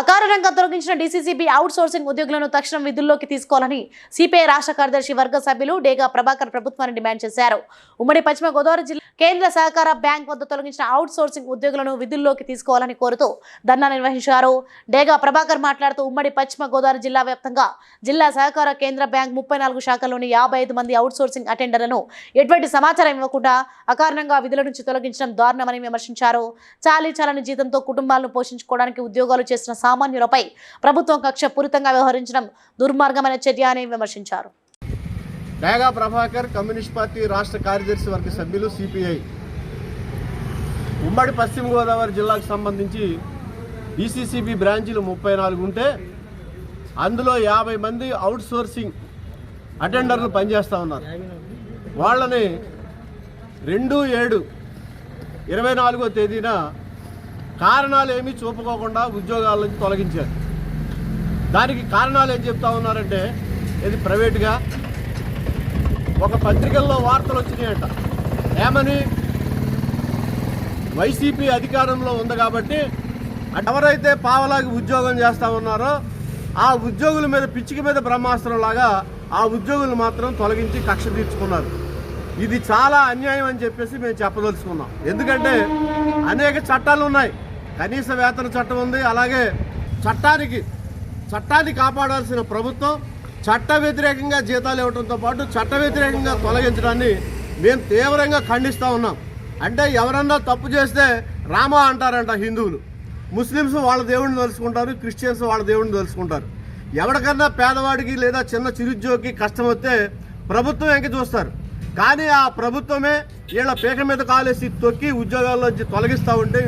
అకారణంగా తొలగించిన DCCB out sourcing ఉద్యోగులను తక్షణం విధుల్లోకి తీసుకోవాలని సిపిఐ రాష్ట్ర కార్యదర్శి వర్గ సభ్యులు డేగా ప్రభాకర్ ప్రభుత్వాన్ని డిమాండ్ చేశారు. ఉమ్మడి పశ్చిమ గోదావరి జిల్లా కేంద్ర సహకార బ్యాంక్ వద్ద తొలగించిన అవుట్ సోర్సింగ్ ఉద్యోగులను విధుల్లోకి తీసుకోవాలని కోరుతూ ధర్నా నిర్వహించారు. డేగా ప్రభాకర్ మాట్లాడుతూ ఉమ్మడి పశ్చిమ గోదావరి జిల్లా వ్యాప్తంగా జిల్లా సహకార కేంద్ర బ్యాంక్ ముప్పై నాలుగు శాఖల్లోని యాభై ఐదు మంది అవుట్ సోర్సింగ్ అటెండర్లను ఎటువంటి సమాచారం ఇవ్వకుండా అకారణంగా విధుల నుంచి తొలగించడం దారుణమని విమర్శించారు. చాలీ చాలని జీతంతో కుటుంబాలను పోషించుకోవడానికి ఉద్యోగాలు చేసిన సామాన్యులపై ప్రభుత్వం కక్ష పూరితంగా వ్యవహరించడం దుర్మార్గమైన చర్య అని విమర్శించారు. డేగా ప్రభాకర్ కమ్యూనిస్ట్ పార్టీ రాష్ట్ర కార్యదర్శి వర్గ సభ్యులు సిపిఐ. ఉమ్మడి పశ్చిమ గోదావరి జిల్లాకు సంబంధించి బీసీసీబీ బ్రాంచీలు ముప్పై నాలుగు ఉంటే అందులో యాభై మంది అవుట్ సోర్సింగ్ అటెండర్లు పనిచేస్తూ ఉన్నారు. వాళ్ళని రెండు ఏడు ఇరవై నాలుగో తేదీన కారణాలు ఏమీ చూపుకోకుండా ఉద్యోగాల నుంచి తొలగించారు. దానికి కారణాలు ఏం చెప్తా ఉన్నారంటే ఇది ప్రైవేట్గా ఒక పత్రికల్లో వార్తలు వచ్చినాయట. ఏమని? వైసీపీ అధికారంలో ఉంది కాబట్టి ఎవరైతే పావలాకి ఉద్యోగం చేస్తూ ఉన్నారో ఆ ఉద్యోగుల మీద పిచ్చికి మీద బ్రహ్మాస్త్రం లాగా ఆ ఉద్యోగులు మాత్రం తొలగించి కక్ష తీర్చుకున్నారు. ఇది చాలా అన్యాయం అని చెప్పేసి మేము చెప్పదలుచుకున్నాం. ఎందుకంటే అనేక చట్టాలు ఉన్నాయి. కనీస వేతన చట్టం ఉంది. అలాగే చట్టానికి చట్టాన్ని కాపాడాల్సిన ప్రభుత్వం చట్ట వ్యతిరేకంగా జీతాలు ఇవ్వడంతో పాటు చట్ట వ్యతిరేకంగా తొలగించడాన్ని మేము తీవ్రంగా ఖండిస్తూ ఉన్నాం. అంటే ఎవరన్నా తప్పు చేస్తే రామ అంటారంట హిందువులు. ముస్లిమ్స్ వాళ్ళ దేవుడిని తెలుసుకుంటారు క్రిస్టియన్స్ వాళ్ళ దేవుడిని తెలుసుకుంటారు ఎవరికన్నా పేదవాడికి లేదా చిన్న చిరుద్యోగికి కష్టం వస్తే ప్రభుత్వం ఎంక చూస్తారు. కానీ ఆ ప్రభుత్వమే వీళ్ళ పీక మీద కాలేసి తొక్కి ఉద్యోగాల్లోంచి తొలగిస్తూ ఉంటే